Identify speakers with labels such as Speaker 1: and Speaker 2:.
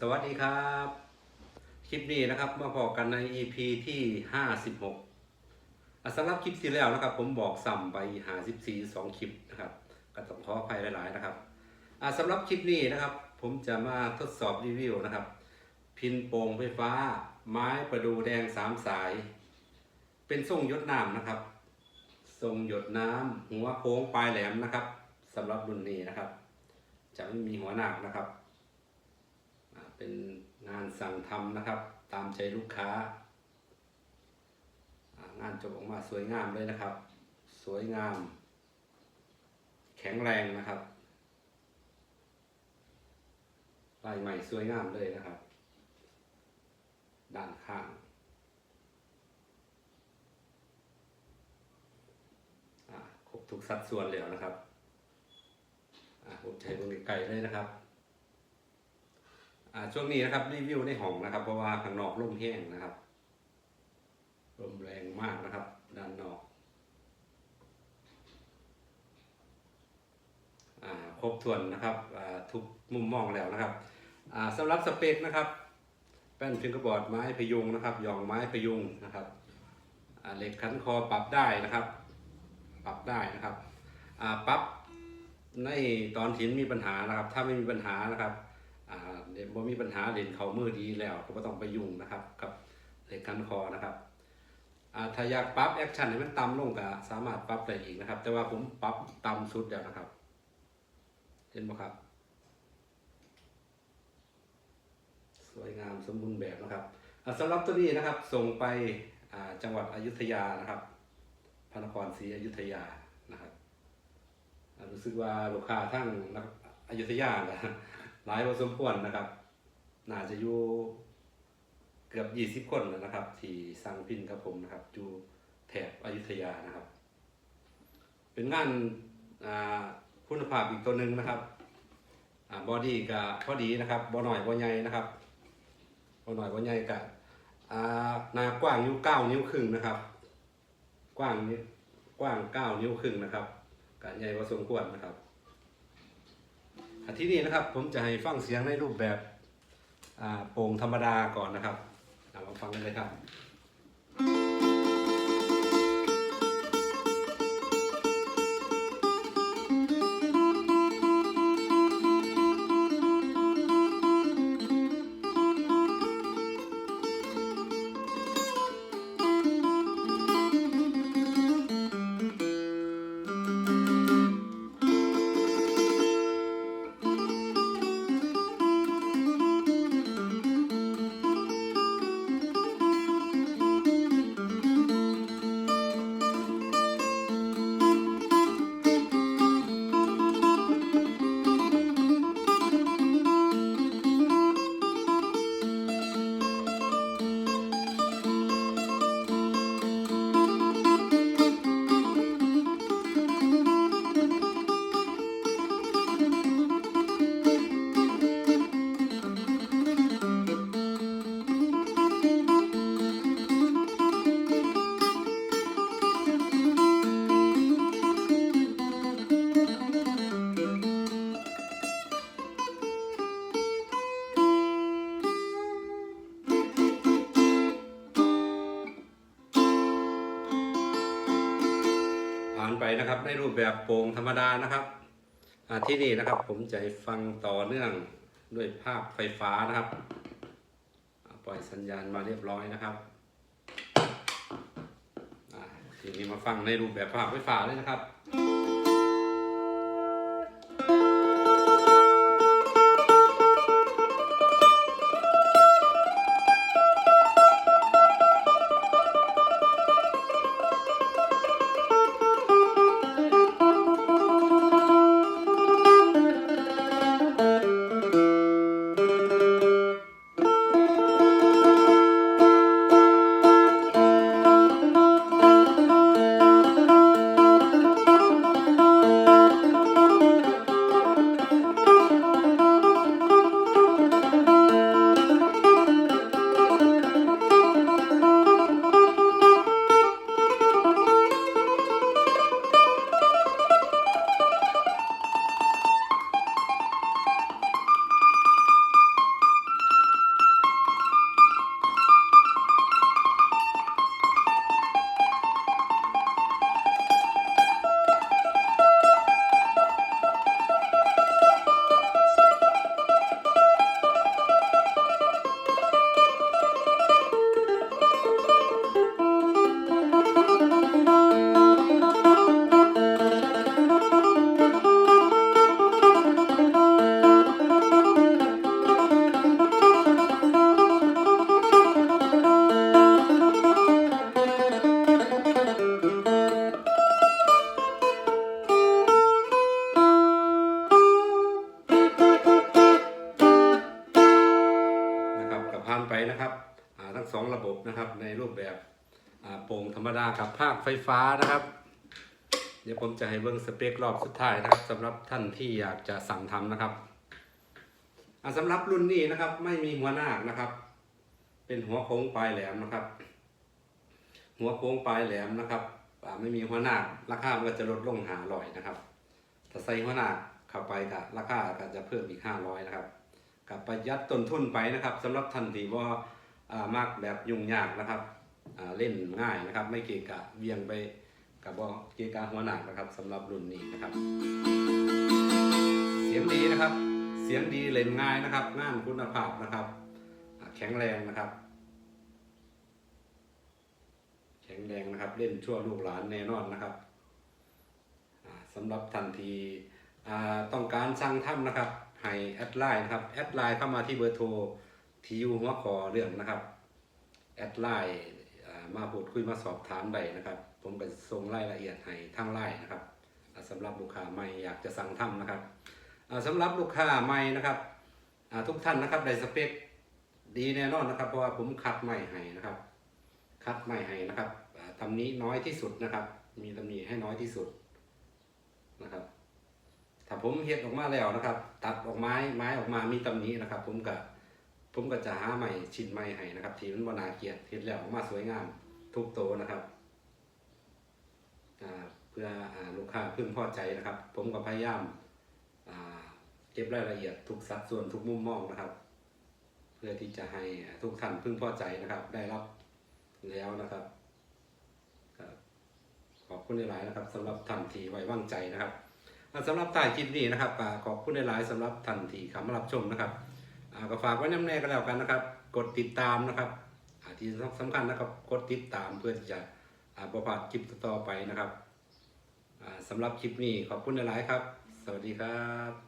Speaker 1: สวัสดีครับ คลิปนี้นะครับมาพอกันใน EP ที่ 56อสำหรับคลิปที่แล้วนะครับ ผมบอกซ้ำไป54 2 คลิปนะครับก็ต้องขออภัยหลายๆนะครับสำหรับคลิปนี้นะครับ ผมจะมาทดสอบรีวิวนะครับ พินโป่งไฟฟ้า ไม้ประดูแดงสามสาย เป็นทรงหยดน้ำนะครับ ทรงหยดน้ำหัวโค้งปลายแหลมนะครับสำหรับรุ่นนี้นะครับ จะไม่มีหัวหนักนะครับ เป็นงานสั่งทำนะครับ ตามใจลูกค้า งานจบออกมาสวยงามเลยนะครับ สวยงาม แข็งแรงนะครับลายใหม่สวยงามเลยนะครับ ด้านข้าง ครบทุกสัดส่วนแล้วนะครับผมใช้ตรงไกลเลยนะครับ อ่าช่วงนี้นะครับรีวิวในห้องนะครับ เพราะว่าข้างนอกร่มแห้งนะครับลมแรงมากนะครับ ด้านนอกอ่าครบถ้วนนะครับอ่าทุกมุมมองแล้วนะครับอ่าสำหรับสเปคนะครับแป้นฟิงเกอร์บอร์ดไม้พยุงนะครับหยองไม้พยุงนะครับเหล็กขันคอปรับได้นะครับ ปรับได้นะครับปรับในตอนหินมีปัญหานะครับ ถ้าไม่มีปัญหานะครับ บ่มีปัญหาเด่นเขามือดีแล้ว ก็ไม่ต้องไปยุ่งนะครับกับเหล็กกันคอนะครับอ่าถ้าอยากปรับแอคชั่นให้มันต่ำลงก็สามารถปรับได้อีกนะครับ แต่ว่าผมปรับต่ำสุดแล้วนะครับ เห็นไหมครับ สวยงามสมบูรณ์แบบนะครับอ่าสำหรับตัวนี้นะครับส่งไปอ่าจังหวัดอยุธยานะครับ พระนครศรีอยุธยานะครับรู้สึกว่าลูกค้าทั้งอยุธยานะ หลายพอสมควรนะครับ น่าจะอยู่เกือบยี่สิบคนแล้วนะครับ ที่สั่งพินกับผมนะครับอยู่แถบอยุธยานะครับ เป็นงานคุณภาพอีกตัวหนึ่งนะครับอบอดี้กับพอดีนะครับบอหน่อยบอใหญ่นะครับบอหน่อยบอใหญ่กับหนากว้างอยู่เก้านิ้วครึ่งนะครับ กว้างนิ้วกว้างเก้านิ้วครึ่งนะครับกับใหญ่พอสมควรนะครับ ที่นี่นะครับผมจะให้ฟังเสียงในรูปแบบโปร่งธรรมดาก่อนนะครับเอามาฟังกันเลยครับ นะครับ ในรูปแบบโปร่งธรรมดานะครับที่นี่นะครับผมจะให้ฟังต่อเนื่องด้วยภาพไฟฟ้านะครับปล่อยสัญญาณมาเรียบร้อยนะครับทีนี้มาฟังในรูปแบบภาพไฟฟ้าเลยนะครับานไปนะครับทั้งสองระบบนะครับในรูปแบบโป่งธรรมดากับภาคไฟฟ้านะครับ เดี๋ยวผมจะให้เบิ่งสเปครอบสุดท้ายนะครับสำหรับท่านที่อยากจะสั่งทำนะครับอ่าสำหรับรุ่นนี้นะครับไม่มีหัวหน้ากนะครับ เป็นหัวโค้งปลายแหลมนะครับ หัวโค้งปลายแหลมนะครับไม่มีหัวหน้าราคาก็จะลดลงหาลอยนะครับถ้าใส่หัวหน้าเข้าไปกับราคาก็จะเพิ่มอีกห้าร้อยนะครับ กับประหยัดต้นทุนไปนะครับสำหรับท่านที่ว่าอ่ามากแบบยุ่งยากนะครับเล่นง่ายนะครับ ไม่เกะกะเวียงไปกับว่าเกะกะหัวหนักนะครับสำหรับรุ่นนี้นะครับ เสียงดีนะครับ เสียงดีเล่นง่ายนะครับงานคุณภาพนะครับ แข็งแรงนะครับ แข็งแรงนะครับ เล่นชั่วลูกหลานแน่นอนนะครับอ่าสำหรับทันทีต้องการสั่งทำนะครับ ให้แอดไลน์นะครับแอดไลน์เข้ามาที่เบอร์โทรที่อยู่หัวข้อเรื่องนะครับแอดไลน์มาพูดคุยมาสอบถามได้นะครับ ผมก็จะส่งรายละเอียดให้ทางไลน์นะครับอ่าสำหรับลูกค้าใหม่อยากจะสั่งทำนะครับอ่าสำหรับลูกค้าใหม่นะครับทุกท่านนะครับได้สเปคดีแน่นอนนะครับ เพราะว่าผมคัดใหม่ให้นะครับ คัดไม่ให้นะครับอ่าตำนี้น้อยที่สุดนะครับ มีตำหนิให้น้อยที่สุดนะครับ ถ้าผมเฮ็ดออกมาแล้วนะครับ ตัดออกไม้ไม้ออกมามีตำหนินะครับ ผมก็ผมก็จะหาใหม่ชิ้นใหม่ให้นะครับ ที่มันบ่น่าเกลียดเฮ็ดแล้วออกมาสวยงามทุกโตนะครับเพื่ออลูกค้าพึงพอใจนะครับ ผมก็พยายามเก็บรายละเอียดทุกสัดส่วนทุกมุมมองนะครับ เพื่อที่จะให้ทุกท่านพึงพอใจนะครับ ได้รับแล้วนะครับขอบคุณหลายๆนะครับสำหรับท่านที่ไว้วางใจนะครับ สำหรับถ่ายคลิปนี้นะครับอ่าขอบคุณหลายๆสำหรับทันที่เข้ามารับชมนะครับก็ฝากไว้น้ำแน่กันแล้วกันนะครับ กดติดตามนะครับที่สำคัญนะครับกดติดตามเพื่อที่จะประพาดคลิปต่อไปนะครับอ่าสำหรับคลิปนี้ขอบคุณหลายๆครับ สวัสดีครับ